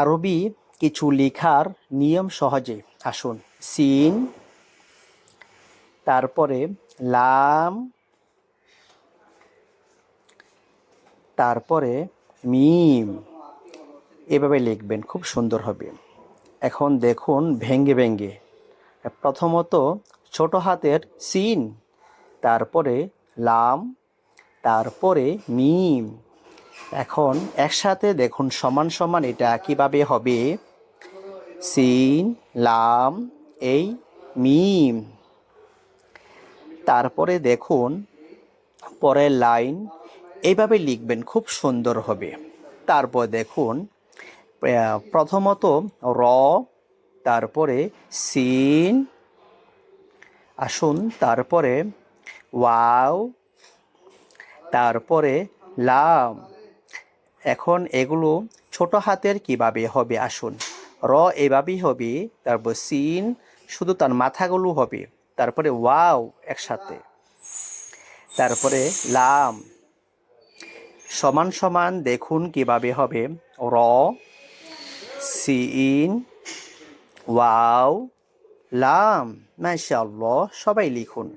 আরবি কিছু লেখার নিয়ম সহজে। আসুন, সিন, তারপরে লাম, তারপরে মিম, এভাবে লিখবেন, খুব সুন্দর হবে। এখন দেখুন, ভেঙ্গে ভেঙ্গে। প্রথমত, ছোট হাতের সিন, তারপরে লাম, তারপরে মিম। এখন একসাথে দেখুন সমান সমান এটা কীভাবে হবে? সিন, লাম, এই, মিম। তারপরে দেখুন পরের লাইন, এইভাবে লিখবেন, খুব সুন্দর হবে। তারপর দেখুন প্রথমত র, তারপরে সিন, আসুন, তারপরে ওয়াও, তারপরে লাম। এখন এগুলো ছোট হাতের কীভাবে হবে আসুন। র এভাবেই হবে, তারপর সিন, শুধু তার মাথাগুলো হবে, তারপরে ওয়াও একসাথে। তারপরে লাম। সমান সমান দেখুন কীভাবে হবে। র, সিন, ওয়াও, লাম। মাশাআল্লাহ, সবাই লিখুন।